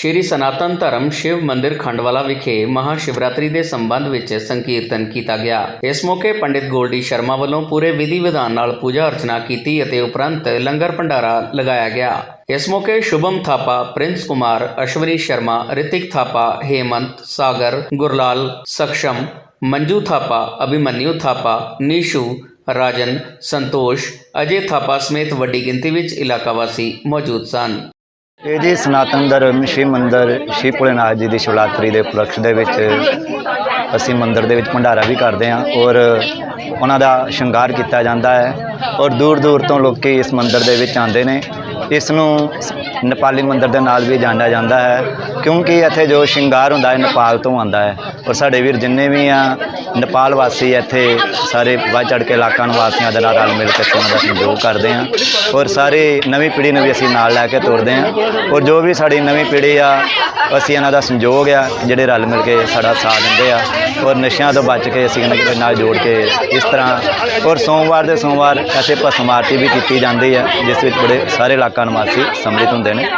ਸ਼੍ਰੀ ਸਨਾਤਨ ਧਰਮ ਸ਼ਿਵ ਮੰਦਿਰ ਖੰਡਵਾਲਾ ਵਿਖੇ ਮਹਾ ਸ਼ਿਵਰਾਤਰੀ ਦੇ ਸੰਬੰਧ ਵਿੱਚ ਸੰਕੀਰਤਨ ਕੀਤਾ ਗਿਆ। ਇਸ ਮੌਕੇ ਪੰਡਿਤ ਗੋਲਡੀ ਸ਼ਰਮਾ ਵੱਲੋਂ ਪੂਰੇ ਵਿਧੀ ਵਿਧਾਨ ਨਾਲ ਪੂਜਾ ਅਰਚਨਾ ਕੀਤੀ ਅਤੇ ਉਪਰੰਤ ਲੰਗਰ ਭੰਡਾਰਾ ਲਗਾਇਆ ਗਿਆ। ਇਸ ਮੌਕੇ ਸ਼ੁਭਮ ਥਾਪਾ, ਪ੍ਰਿੰਸ ਕੁਮਾਰ, ਅਸ਼ਵਨੀ ਸ਼ਰਮਾ, ਰਿਤਿਕ ਥਾਪਾ, ਹੇਮੰਤ, ਸਾਗਰ, ਗੁਰਲਾਲ, ਸਖਸ਼ਮ, ਮੰਜੂ ਥਾਪਾ ਅਭਿਮਨਿਊ ਥਾਪਾ, ਨੀਸ਼ੂ, ਰਾਜਨ, ਸੰਤੋਸ਼, ਅਜੇ ਥਾਪਾ ਸਮੇਤ ਵੱਡੀ ਗਿਣਤੀ ਵਿੱਚ ਇਲਾਕਾ ਵਾਸੀ ਮੌਜੂਦ ਸਨ। ਇਹ ਜੀ ਸਨਾਤਨ ਧਰਮ, ਸ਼ਿਵ ਮੰਦਰ, ਸ਼ਿਵ ਭੋਲੇਨਾਥ ਜੀ ਦੀ ਸ਼ਿਵਰਾਤਰੀ ਦੇ ਉਪਲਕਸ਼ ਦੇ ਵਿੱਚ ਅਸੀਂ ਮੰਦਰ ਦੇ ਵਿੱਚ ਭੰਡਾਰਾ ਵੀ ਕਰਦੇ ਹਾਂ ਔਰ ਉਹਨਾਂ ਦਾ ਸ਼ਿੰਗਾਰ ਕੀਤਾ ਜਾਂਦਾ ਹੈ ਔਰ ਦੂਰ ਦੂਰ ਤੋਂ ਲੋਕੀ ਇਸ ਮੰਦਰ ਦੇ ਵਿੱਚ ਆਉਂਦੇ ਨੇ। ਇਸ ਨੂੰ ਨੇਪਾਲੀ ਮੰਦਰ ਦੇ ਨਾਲ ਵੀ ਜਾਣਿਆ ਜਾਂਦਾ ਹੈ, ਕਿਉਂਕਿ ਇੱਥੇ ਜੋ ਸ਼ਿੰਗਾਰ ਹੁੰਦਾ ਹੈ, ਨੇਪਾਲ ਤੋਂ ਆਉਂਦਾ ਹੈ। ਔਰ ਸਾਡੇ ਵੀਰ ਜਿੰਨੇ ਵੀ ਆ ਨੇਪਾਲ ਵਾਸੀ ਇੱਥੇ ਸਾਰੇ ਵੱਧ ਚੜ ਕੇ ਇਲਾਕਾ ਵਾਸੀਆਂ ਦੇ ਨਾਲ ਰਲ ਮਿਲ ਕੇ ਅਸੀਂ ਉਹਨਾਂ ਦਾ ਸਹਿਯੋਗ ਕਰਦੇ ਹਾਂ ਔਰ ਸਾਰੇ ਨਵੀਂ ਪੀੜ੍ਹੀ ਨੂੰ ਵੀ ਅਸੀਂ ਨਾਲ ਲੈ ਕੇ ਤੁਰਦੇ ਹਾਂ ਔਰ ਜੋ ਵੀ ਸਾਡੀ ਨਵੀਂ ਪੀੜ੍ਹੀ ਆ, ਅਸੀਂ ਇਹਨਾਂ ਦਾ ਸੰਯੋਗ ਆ, ਜਿਹੜੇ ਰਲ ਮਿਲ ਕੇ ਸਾਡਾ ਸਾਥ ਦਿੰਦੇ ਆ। ਔਰ ਨਸ਼ਿਆਂ ਤੋਂ ਬਚ ਕੇ ਅਸੀਂ ਇਹਨਾਂ ਦੇ ਨਾਲ ਜੋੜ ਕੇ ਇਸ ਤਰ੍ਹਾਂ, ਔਰ ਸੋਮਵਾਰ ਦੇ ਸੋਮਵਾਰ ਇੱਥੇ ਭਸਮ ਆਰਤੀ ਵੀ ਕੀਤੀ ਜਾਂਦੀ ਹੈ ਜਿਸ ਵਿੱਚ ਬੜੇ ਸਾਰੇ ਇਲਾਕਾ ਨਿਵਾਸੀ ਸੰਮਿਲਿਤ ਹੁੰਦੇ ਨੇ।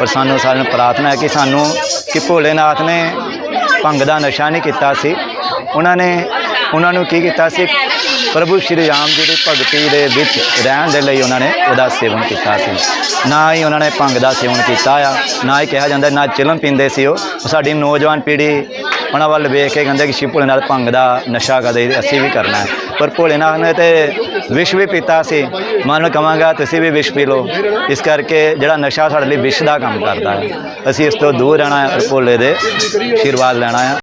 ਔਰ ਸਾਨੂੰ ਸਾਰਿਆਂ ਨੂੰ ਪ੍ਰਾਰਥਨਾ ਹੈ ਕਿ ਸਾਨੂੰ ਕਿ ਭੋਲੇਨਾਥ ਨੇ ਭੰਗ ਦਾ ਨਸ਼ਾ ਨਹੀਂ ਕੀਤਾ ਸੀ। ਉਹਨਾਂ ਨੇ, ਉਹਨਾਂ ਨੂੰ ਕੀ ਕੀਤਾ ਸੀ? ਪ੍ਰਭੂ ਸ਼੍ਰੀ ਰਾਮ ਜੀ ਦੀ ਭਗਤੀ ਦੇ ਵਿੱਚ ਰਹਿਣ ਦੇ ਲਈ ਉਹਨਾਂ ਨੇ ਉਹਦਾ ਸੇਵਨ ਕੀਤਾ ਸੀ। ਨਾ ਹੀ ਉਹਨਾਂ ਨੇ ਭੰਗ ਦਾ ਸੇਵਨ ਕੀਤਾ ਆ, ਨਾ ਹੀ ਕਿਹਾ ਜਾਂਦਾ ਨਾ ਚਿਲਮ ਪੀਂਦੇ ਸੀ ਉਹ। ਸਾਡੀ ਨੌਜਵਾਨ ਪੀੜ੍ਹੀ ਉਹਨਾਂ ਵੱਲ ਵੇਖ ਕੇ ਕਹਿੰਦੇ ਕਿ ਸ਼ਿਵ ਭੋਲੇਨਾਥ ਭੰਗ ਦਾ ਨਸ਼ਾ ਕਦੇ ਅਸੀਂ ਵੀ ਕਰਨਾ ਹੈ। ਪਰ ਭੋਲੇਨਾਥ ਨੇ ਤੇ ਵਿਸ਼ ਵੀ ਪੀਤਾ ਸੀ। ਮੈਂ ਉਹਨੂੰ ਕਹਾਂਗਾ ਤੁਸੀਂ ਵੀ ਵਿਸ਼ ਪੀ ਲਓ। ਇਸ ਕਰਕੇ ਜਿਹੜਾ ਨਸ਼ਾ ਸਾਡੇ ਲਈ ਵਿਸ਼ ਦਾ ਕੰਮ ਕਰਦਾ ਹੈ। ਅਸੀਂ ਇਸ ਤੋਂ ਦੂਰ ਰਹਿਣਾ ਹੈ ਔਰ ਭੋਲੇ ਦੇ ਆਸ਼ੀਰਵਾਦ ਲੈਣਾ ਹੈ।